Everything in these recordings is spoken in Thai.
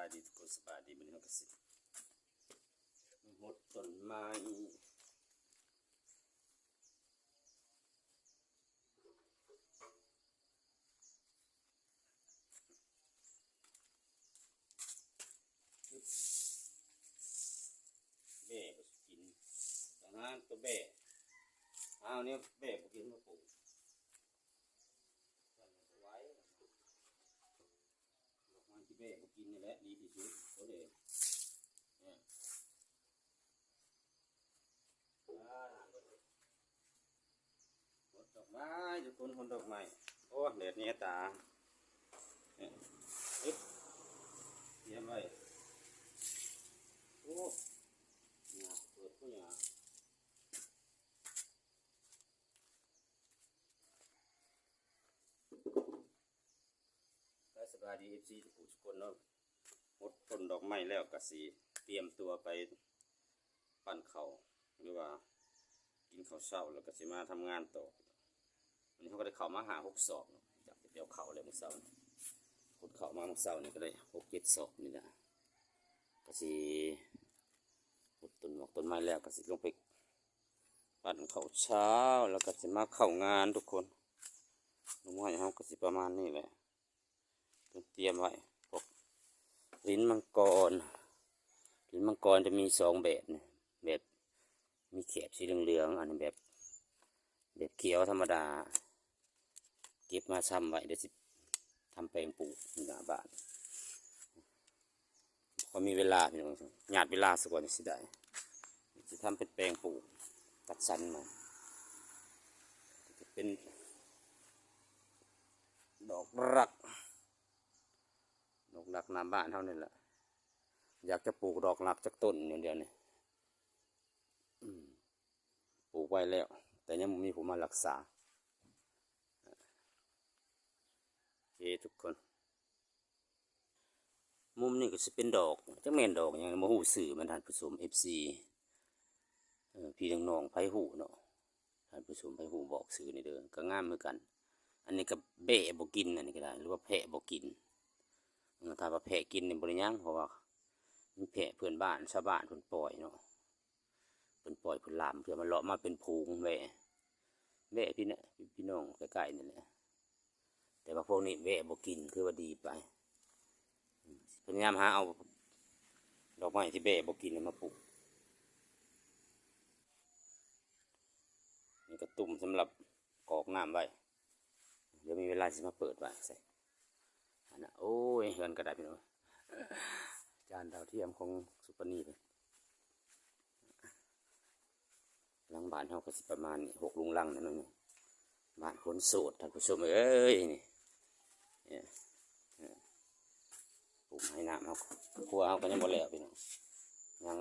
ายดีทุกคนสบายดีมันเขากสิหมดต้นไม้เบ้ก็สิกินดังนั้นตัวเบ้เอาเนี่ยเบ้ก็กินมาปลูกสั่นเอาไว้ ด แม่ก็กินนี่แหละดีที่สุดตัวเด็กเนี่ยดดอกไม้ทุกคนคนดอกไม้โอ้เด็ดนี่ตาเนี่ยอึ๊บเตรียมไว้โอ้หนาเปิดก็หนาได้ส บายดีเอฟซีทุกทุกคนเนาะหมดต้นดอกไม้แล้วก็สีเตรียมตัวไปปั่นเขาวหรือว่ากินข้าวเช้าแล้วก็สิมาทำงานต่อวันนี้เขาก็ได้เข่ามาหาหกศอกจากเดียวเขาเลยมื่อเช้านี่ขุดเขามามื่อเช้านี่ก็ได้หกเจ็ดศอกนี่นะก็สิหมดต้นหมอกต้นไม้แล้วก็สิลงไปปั่นข้าวเช้าแล้วก็สิมาเข้างานทุกคนน้องว่าอย่างเขาก็สิประมาณนี้แหละ เตรียมไว้พวกลิ้นมังกรลิ้นมังกรจะมีสองแบบเนี่ยแบบมีแขบสีเหลืองๆอันนี้แบบ แบบเขียวธรรมดา เก็บมาซ้ำไว้เดี๋ยวสิทำแปลงปลูกหน้าบ้านพอมีเวลาพี่น้องหยาดเวลาสักวันสิได้จะทำเป็นแปลงปลูกตัดสันมาจะเป็นดอกรัก หลักน้าบ้านเท่านั้นแหละ อยากจะปลูกดอกหลักจากต้นอย่างเดียวนี่ปลูกไว้แล้ว แต่ยังบ่มีผมมารักษาโอเคทุกคน มุมนี้ก็จะเป็นดอกจักแม่นดอกอย่างมหูสื่อมันทานผสมเอฟซีพี่น้องๆไผหูเนาะทานผสมไผหูบอกสื่อในเด้อก็ง่ามเหมือนกัน อันนี้ก็เบะบกินอันนี้ก็ได้หรือว่าแพะบกิน ถ้าว่าแพะกินในบริยังเพราะว่ามีแพะเพื่อนบ้านชาวบ้านเพิ่นปล่อยเนาะเพิ่นปล่อยเพิ่นลามเพื่อมันเลาะมาเป็นพูงแวะแวะพี่เนี่ยพี่น้องใกล้ๆนี่แหละแต่ว่าพวกนี้แวะบ่กินคือว่าดีไปพยายามหาเอาดอกไม้ที่แวะบ่กินมาปลูกนี่ก็ตุ่มสำหรับกรอกน้ำไว้เดี๋ยวมีเวลาสิมาเปิดไว้ใส่ โอ้ยเงินกระดาษพี่น้องจานดาวเทียมของสุปนีเลยหลังบ้านเขาก็สิประมาณหกลุงลังนั่นนี่บ้านคนโสดท่านผู้ชมเอ้ยนี่เนี่ยเนี่ยปลูกให้น้ำเขาครัวเขาก็ยังบ่แล้วพี่น้องยัง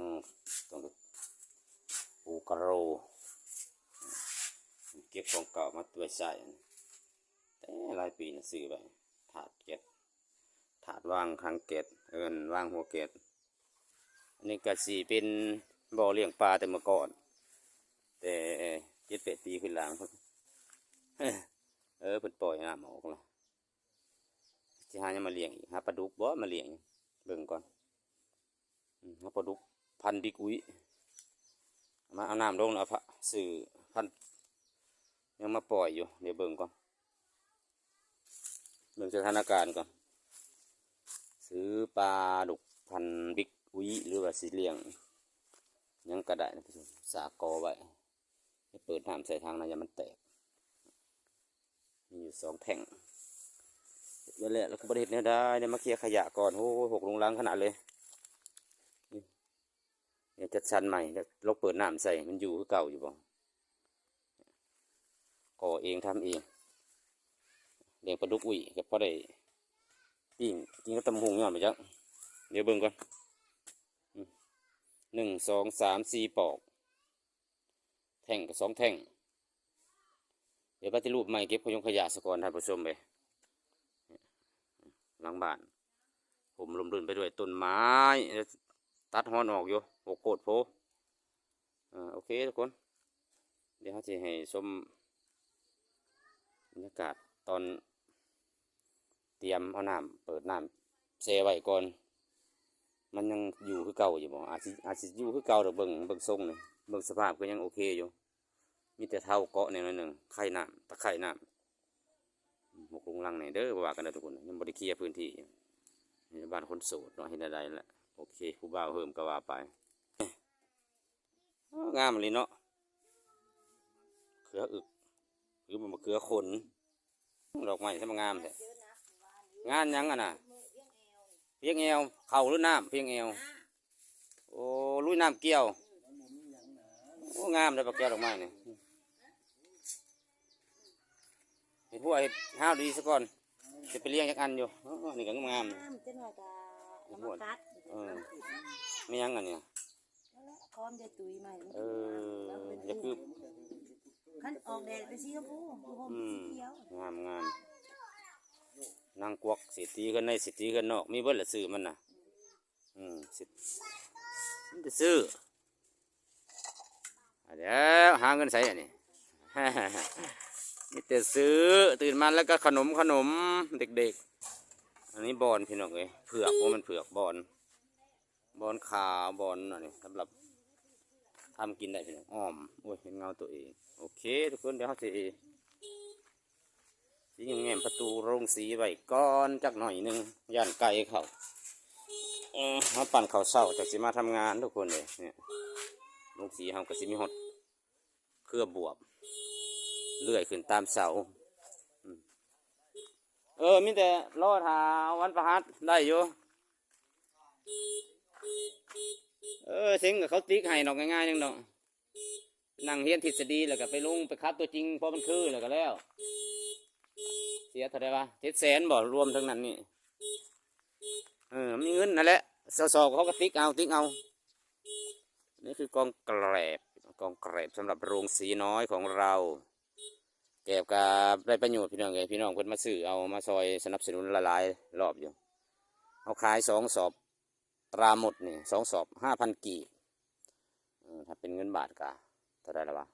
ต้องปูกระโรเก็บของเก่ามาตัวใส่แต่หลายปีนะซื้อไปถาดเกต ถาดวางคางเกตเอินวางหัวเกตอันนี้ก็สีเป็นบ่อเลี้ยงปลาแต่เมื่อก่อน แต่เจ็ดแปดปีขึ้นหลังเออเพิ่นปล่อยน้ำออกแล้วจะหายังมาเลี้ยงอีกหาปลาดุกบ่มาเลี้ยงเบิ่งก่อนหาปลาดุกพันธุ์ดิกุยมาเอาน้ำลงแล้วเอาพะสื่อพันธุ์ยังมาปล่อยอยู่เดี๋ยวเบิ่งก่อนเรื่งสถานการณ์ก่อน ซื้อปลาดุกพันบิ๊กอุยหรือว่าสีเลียง ยังกระได้นะพี่ชมสากอไว้เปิดน้ำใส่ทางนะอย่ามันแตก มีอยู่สองแท่งเดี๋ยวแหละแล้วก็บริเวณนี้ได้เดี๋ยมาเคลียร์ขยะก่อนโอ้ยหกลงล้างขนาดเลยเนี่ยจัดชันใหม่เดี๋ยวเราเปิดน้ำใส่มันอยู่คือเก่าอยู่บ่ก่อเองทำเองเลี้ยงปลาดุกอุ้ยก็พอได้ ปิ้งกินก็ตำหงย้อนไปจักเดี๋ยวเบิ่งก่อนหนึ่งสองสามสี่ปอก แท่งกับสองแท่ง เดี๋ยวปฏิรูปใหม่เก็บขยงขยะสกอนท่านผู้ชมไปหลังบ้านผมลมรื่นไปด้วยต้นไม้ ตัดฮอนออกอยู่โอโคตรโพอ่าโอเคทุกคน เดี๋ยวเขาจะให้ชมบรรยากาศตอน รียมเอาน้ำเปิดน้ำเซไว้ก่อน มันยังอยู่คือเก่าอยู่บ่อาจสิอาจสิอยู่คือเก่าดอกเบิ่งเบิ่งทรงนี่เบิ่งสภาพก็ยังโอเคอยู่ มีแต่เท่าเกาะเนี่ยหน่อยหนึงไข่น้ำตะไคร่น้ำหมกลงลังไหนเด้อว่ากันเด้อทุกคนยังบ่ได้เคียพื้นที่บ้านคนโสดเนาะเห็นได้แหละโอเคผู้บ่าวเฮิมก็ว่าไปงามเลยเนาะเขืออึกหรือมันมาเขือขนดอกไม้ทำงามแท้ งานหยังอะน่ะเพียงเอวเข่าหรือน้ำเพียงเอวโอ้ลุยน้ำเกี่ยวโอ้งามเลยปลาแก้วดอกไม้เนี่ยเห็ดหัวเห็ดห้าวดีซะก่อนจะไปเลี้ยงจักอันอยู่อ๋อนี่ก็งามๆนี่น้ำจะหน่อยก็น้ำมันกัดเออไม่ยังอันเนี่ยคอมจะตุยใหม่เอออย่าคือขั้นออกแดดไปสีชมพูผมอืมสีเขียวงามงาม นางกวักสิทธิกันในสิทธิกันนอก มีเบิ้ลละซื้อมันนะอืมสิมันจะซื้ออะเดี๋ยวหาเงินใส่อันนี้นี่แต่ซื้อตื่นมาแล้วก็ขนมขนมเด็กๆ อันนี้บอนพี่น้องเอ้ยเผือกว่ามันเผือกบอนบอนขาวบอนอันนี้สำหรับทำกินได้พี่น้องอ้อมโอ้ยเห็นเงาตัวเอง โอเค ทุกคนเดี๋ยวเขาจะ สีแง้มประตูโรงสีไว้ก้อนจักหน่อยหนึงย่านไก่เขาเอาปั่นเขาเศร้าจากสิมาทำงานทุกคนเลยเนี่ยโรงสีเขาก็สิมีหดเครือบวบเลื่อยขึ้นตามเสาเออมีแต่รอทาวันประหัสได้อยู่เออเซ็งกับเขาติ๊กให้ดอกง่ายๆนึงดอกนั่งเฮียนทฤษฎีแล้วก็ไปลงไปคัดตัวจริงเพราะมันคือแล้วก็แล้ว สียเท่าไรวะเจ็ดแสนบ่รวมทั้งนั้นนี่เออมีเงินนั่นแหละสอสอเขาก็ติ๊กเอาติ๊กเอา นี่คือกองแกรบกองแกรบสำหรับโรงสีน้อยของเราแก็บกับได้ประโยชน์พี่น้องเลยพี่น้องเพิ่นมาซื้อเอามาซอยสนับสนุนละลายรอบอยู่เอาขายสองสอบตราหมดนี่สองสอบห้าพันกีบเออถ้าเป็นเงินบาทก็เท่าไหรละวะ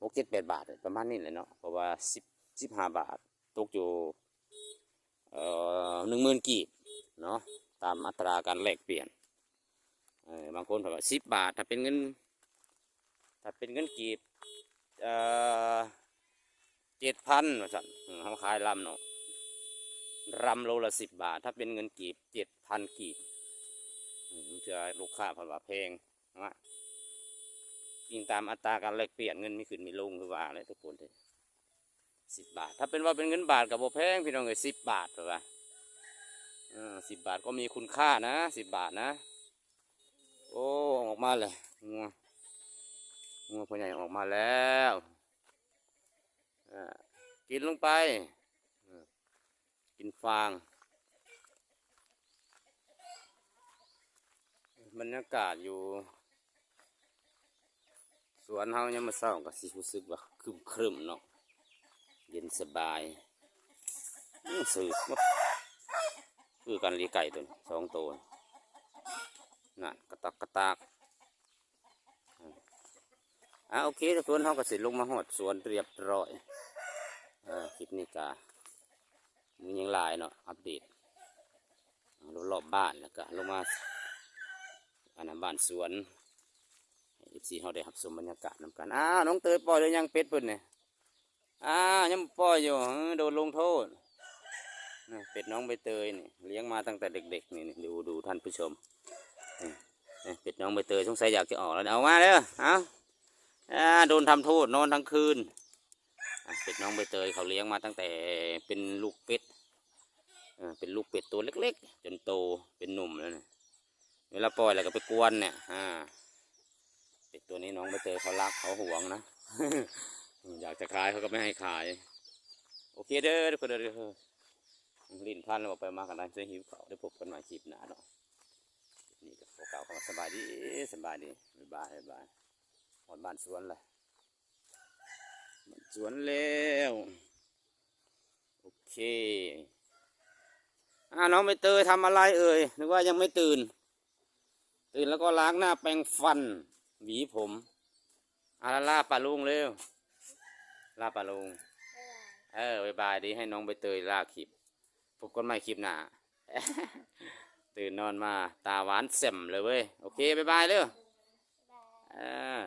หกเจ็ดแปดบาทประมาณนี้เลยเนาะเพราะว่าสิบ สิบห้าบาท ตกอยู่เอ่อหนึ่งหมื่นกีบเนาะตามอัตราการแลกเปลี่ยนเออบางคนบอกว่าสิบบาท ถ้าเป็นเงิน ถ้าเป็นเงินกีบเอ่อเจ็ดพันว่าสั่นเขาขายลำเนาะรำโลละสิบบาท ถ้าเป็นเงินกีบเจ็ดพันกีบจะลูกค้าเพราะว่าแพงนะยิงตามอัตราการแลกเปลี่ยนเงินไม่ขึ้นไม่ลงคือว่าเลยทุกคนเลย สิบบาท ถ้าเป็นว่าเป็นเงินบาทกับโบแพงพี่น้องเอ้ยสิบบาทหรือเปล่าสิบบาทก็มีคุณค่านะสิบบาทนะ โอ้ออกมาเลยงัวงัวพ่อใหญ่ออกมาแล้วอ่ากินลงไป กินฟาง บรรยากาศอยู่ สวนเฮายังมาเศร้าก็สิรู้สึกว่าคึมครึมเนาะ สบายสื่อคือการเลี้ยไก่ตัวนี้สองตัวน่ะกระตักกระตากอ่าอะโอเคทุกคนเขาก็สิลงมาหอดสวนเรียบร้อยเออคลิปนี้กามียังลายเนาะอัปเดตรอบรอบๆบ้านแล้วก็ลงมาอันนั้นบ้านสวนให้ซีเขาได้รับชมบรรยากาศนำกันอ้าน้องเตยปล่อยเลยยังเป็ดเพิ่นเนี่ย อ่าวยังปล่อยอยู่โดนลงโทษเป็ดน้องใบเตยนี่เลี้ยงมาตั้งแต่เด็กๆนี่ดูดูท่านผู้ชมเป็ดน้องใบเตยสงสัยอยากจะออกแล้วเอามาเด้อเอาอ่าโดนทำโทษนอนทั้งคืนเป็ดน้องใบเตยเขาเลี้ยงมาตั้งแต่เป็นลูกเป็ดเป็นลูกเป็ดตัวเล็ก ๆ จนโตเป็นหนุ่มแล้วเนี่ยเวลาปล่อยแล้วก็ไปกวนเนี่ยอ่าเป็ดตัวนี้น้องใบเตยเขารักเขาหวงนะ อยากจะขายเขาก็ไม่ให้ขาย โอเคเด้อทุกคนเด้อเด้อลิ้นพันเราไปมากันได้จะหิวเขาวเดี๋ยวพบกันใหม่คลิปหน้าเนาะนี่ก็พวกเก่าเขาสบายดีสบายดีบ๊ายบายบ๊ายบายหอดบ้านสวนเลยบ้านสวนแล้วโอเคอ่าน้องใบเตยทำอะไรเอ่ยนึกว่ายังไม่ตื่น ตื่นแล้วก็ล้างหน้าแปรงฟัน หวีผมอาลาลาป่าลุงเร็ว ลาปลาลงเออบายบายดีให้น้องใบเตยลากคลิปพบกันใหม่คลิปหน้า ตื่นนอนมาตาหวานแจ่มเลยเว้ย โอเคบ๊ายบายเด้อบ๊ายบายอ่า